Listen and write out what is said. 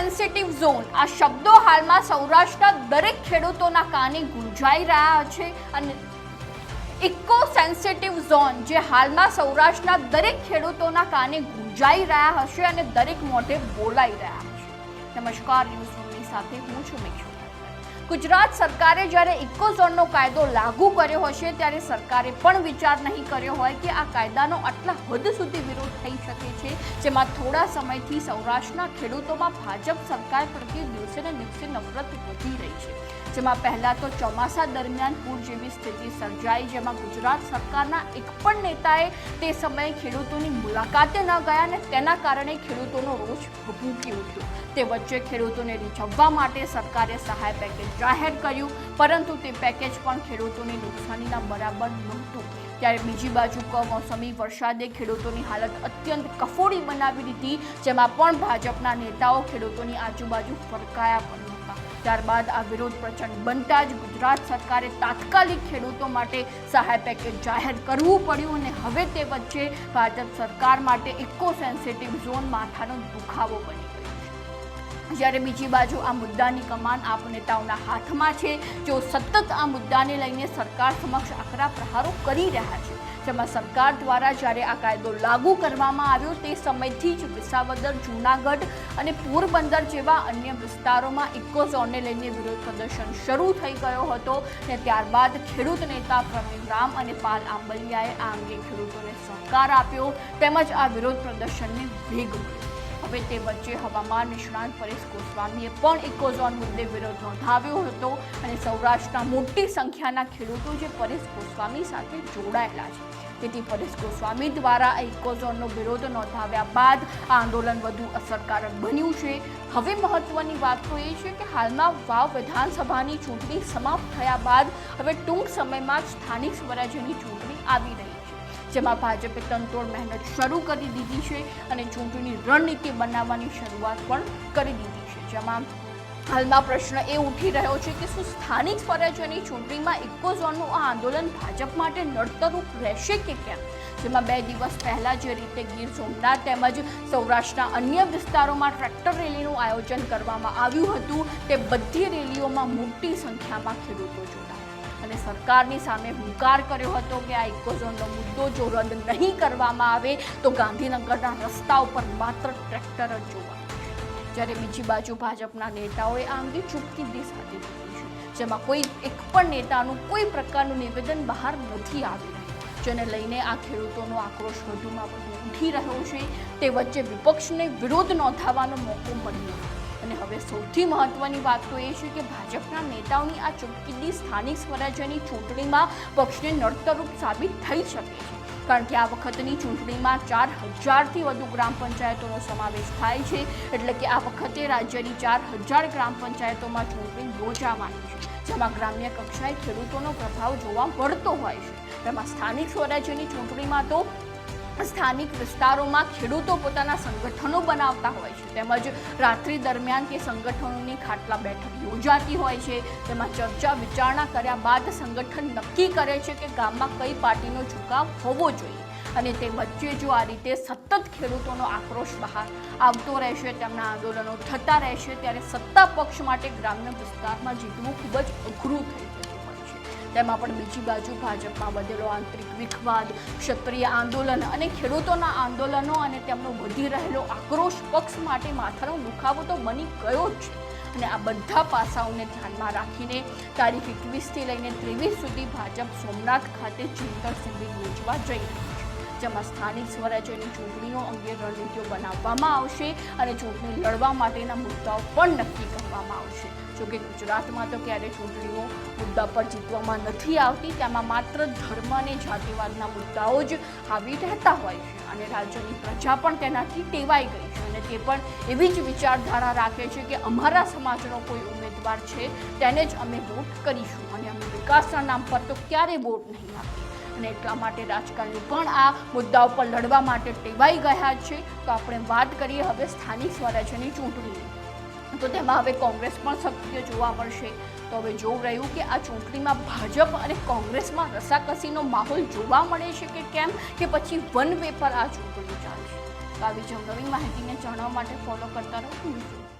Sensitive zone. આ શબ્દો હાલમાં સૌરાષ્ટ્રના દરેક ખેડૂતોના કાને ગુંજાઈ રહ્યા છે અને ઇકો સેન્સિટિવ ઝોન, જે હાલમાં સૌરાષ્ટ્રના દરેક ખેડૂતોના કાને ગુંજાઈ રહ્યા હશે અને દરેક મોઢે બોલાઈ રહ્યા હશે નમસ્કાર, ન્યૂઝ રૂમની સાથે હું છું મેક્ષુ ગુજરાત સરકારે જ્યારે ઇકો ઝોનનો કાયદો લાગુ કર્યો હશે, ત્યારે સરકારે પણ વિચાર નહીં કર્યો હોય કે આ કાયદાનો આટલા હદ સુધી વિરોધ થઈ શકે છે, જેમાં થોડા સમયથી સૌરાષ્ટ્રના ખેડૂતોમાં ભાજપ સરકાર પ્રત્યે દિવસે ને દિવસે નફરત વધી રહી છે. જેમાં પહેલાં તો ચોમાસા દરમિયાન પૂર જેવી સ્થિતિ સર્જાઈ, જેમાં ગુજરાત સરકારના એક પણ નેતાએ તે સમયે ખેડૂતોની મુલાકાતે ન ગયા અને તેના કારણે ખેડૂતોનો રોષ ભભૂકી ઉઠ્યો. તે વચ્ચે ખેડૂતોને રીઝવવા માટે સરકારે સહાય પેકેજ જાહેર કર્યું, પરંતુ તે પેકેજ પણ ખેડૂતોની નુકસાનીના બરાબર નહોતું. ત્યારે બીજી બાજુ કમોસમી વરસાદે ખેડૂતોની હાલત અત્યંત કફોડી બનાવી દીધી, જેમાં પણ ભાજપના નેતાઓ ખેડૂતોની આજુબાજુ ફરકાયા પણ હતા. ત્યારબાદ આ વિરોધ પ્રચંડ બનતા જ ગુજરાત સરકારે તાત્કાલિક ખેડૂતો માટે સહાય પેકેજ જાહેર કરવું પડ્યું અને હવે તે વચ્ચે ભાજપ સરકાર માટે ઇકો સેન્સિટિવ ઝોન માથાનો દુખાવો બની ગયો. જ્યારે બીજી બાજુ આ મુદ્દાની કમાન આપ નેતાઓના હાથમાં છે જેઓ સતત આ મુદ્દાને લઈને સરકાર સમક્ષ આકરા પ્રહારો કરી રહ્યા છે. જેમાં સરકાર દ્વારા જ્યારે આ કાયદો લાગુ કરવામાં આવ્યો, તે સમયથી જ વિસાવદર, જૂનાગઢ અને પોરબંદર જેવા અન્ય વિસ્તારોમાં ઇકો ઝોનને લઈને વિરોધ પ્રદર્શન શરૂ થઈ ગયો હતો ને ત્યારબાદ ખેડૂત નેતા પ્રવીણ રામ અને પાલ આંબલિયાએ આ અંગે ખેડૂતોને સહકાર આપ્યો. તેમજ આ વિરોધ પ્રદર્શનને વેગ મળ્યો. હવે તે વચ્ચે હવામાન નિષ્ણાંત પરેશ ગોસ્વામીએ પણ ઇકોઝોન મુદ્દે વિરોધ નોંધાવ્યો હતો અને સૌરાષ્ટ્રના મોટી સંખ્યાના ખેડૂતો જે પરેશ ગોસ્વામી સાથે જોડાયેલા છે. તેથી પરેશ ગોસ્વામી દ્વારા આ ઇકોઝોનનો વિરોધ નોંધાવ્યા બાદ આ આંદોલન વધુ અસરકારક બન્યું છે. હવે મહત્વની વાત તો એ છે કે હાલમાં વાવ વિધાનસભાની ચૂંટણી સમાપ્ત થયા બાદ હવે ટૂંક સમયમાં જ સ્થાનિક સ્વરાજ્યની ચૂંટણી આવી રહી છે જેમાં ભાજપે તનતોડ મહેનત શરૂ કરી દીધી છે અને ચૂંટણી રણનીતિ બનાવવાની શરૂઆત પણ કરી દીધી છે. જેમાં હાલમાં પ્રશ્ન એ ઉઠી રહ્યો છે કે શું સ્થાનિક સ્વરાજ્યની ચૂંટણીમાં ઇકો ઝોનનું આ આંદોલન ભાજપ માટે નડતરૂપ રહેશે કે કેમ? જેમાં બે દિવસ પહેલાં જે રીતે ગીર સોમનાથ તેમજ સૌરાષ્ટ્રના અન્ય વિસ્તારોમાં ટ્રેક્ટર રેલીનું આયોજન કરવામાં આવ્યું હતું, તે બધી રેલીઓમાં મોટી સંખ્યામાં ખેડૂતો જોડાયા. અને સરકારની સામે હુંકાર કર્યો હતો કે આ ઇકોઝોનનો મુદ્દો જો રદ નહીં કરવામાં આવે તો ગાંધીનગરના રસ્તા ઉપર માત્ર ટ્રેક્ટર જ જોવા જ્યારે બીજી બાજુ ભાજપના નેતાઓએ આ અંગે ચૂપકીદી સાથે છે, જેમાં કોઈ એક પણ નેતાનું કોઈ પ્રકારનું નિવેદન બહાર નથી આવી રહ્યું જેને લઈને આ ખેડૂતોનો આક્રોશ વધુમાં વધુ ઉઠી રહ્યો છે. તે વચ્ચે વિપક્ષને વિરોધ નોંધાવવાનો મોકો મળ્યો. અને હવે સૌથી મહત્વની વાત તો એ છે કે ભાજપના નેતાઓની આ ચૂંટકીદી સ્થાનિક સ્વરાજ્યની ચૂંટણીમાં પક્ષને નડતરૂપ સાબિત થઈ શકે છે. કારણ કે આ વખતની ચૂંટણીમાં ચાર હજારથી વધુ ગ્રામ પંચાયતોનો સમાવેશ થાય છે. એટલે કે આ વખતે રાજ્યની ચાર હજાર ગ્રામ પંચાયતોમાં ચૂંટણી યોજાવાની છે, જેમાં ગ્રામ્ય કક્ષાએ ખેડૂતોનો પ્રભાવ જોવા મળતો હોય છે. તેમાં સ્થાનિક સ્વરાજ્યની ચૂંટણીમાં તો સ્થાનિક વિસ્તારોમાં ખેડૂતો પોતાના સંગઠનો બનાવતા હોય છે. તેમજ રાત્રિ દરમિયાન તે સંગઠનોની ખાટલા બેઠક યોજાતી હોય છે. તેમાં ચર્ચા વિચારણા કર્યા બાદ સંગઠન નક્કી કરે છે કે ગામમાં કઈ પાર્ટીનો ઝુકાવ હોવો જોઈએ. અને તે વચ્ચે જો આ રીતે સતત ખેડૂતોનો આક્રોશ બહાર આવતો રહેશે, તેમના આંદોલનો થતા રહેશે, ત્યારે સત્તા પક્ષ માટે ગ્રામ્ય વિસ્તારમાં જીતવું ખૂબ જ અઘરું થઈ છે તેમાં પણ બીજી બાજુ ભાજપમાં વધેલો આંતરિક વિખવાદ, ક્ષત્રિય આંદોલન અને ખેડૂતોના આંદોલનો અને તેમનો વધી રહેલો આક્રોશ પક્ષ માટે માથાનો દુખાવો તો બની ગયો જ. છે અને આ બધા પાસાઓને ધ્યાનમાં રાખીને તારીખ એકવીસથી લઈને ત્રેવીસ સુધી ભાજપ સોમનાથ ખાતે ચિંતન શિબિર યોજવા જઈ રહી છે, જેમાં સ્થાનિક સ્વરાજ્યની ચૂંટણીઓ અંગે રણનીતિઓ બનાવવામાં આવશે અને ચૂંટણી લડવા માટેના મુદ્દાઓ પણ નક્કી કરવામાં આવશે. જોકે ગુજરાતમાં તો ક્યારે ચૂંટણીઓ, મુદ્દા પર જીતવામાં નથી આવતી તેમાં માત્ર ધર્મ અને જાતિવાદના મુદ્દાઓ જ હાવી રહેતા હોય છે અને રાજ્યની પ્રજા પણ તેનાથી ટેવાઈ ગઈ છે અને તે પણ એવી જ વિચારધારા રાખે છે કે અમારા સમાજનો કોઈ ઉમેદવાર છે તેને જ અમે વોટ કરીશું અને અમે વિકાસના નામ પર તો ક્યારે વોટ નહીં આપીએ. અને એટલા માટે રાજકારણી પણ આ મુદ્દાઓ પર લડવા માટે ટેવાઈ ગયા છે. તો આપણે વાત કરીએ હવે સ્થાનિક સ્વરાજ્યની ચૂંટણીની. તો તેમાં હવે કોંગ્રેસ પણ સક્રિય જોવા મળશે. તો હવે જોવું રહ્યું કે આ ચૂંટણીમાં ભાજપ અને કોંગ્રેસમાં રસાકસીનો માહોલ જોવા મળે છે કે કેમ? કે પછી વન વે પર આ ચૂંટણી ચાલશે. તો આવી જ માહિતીને જાણવા માટે ફોલો કરતા રહો.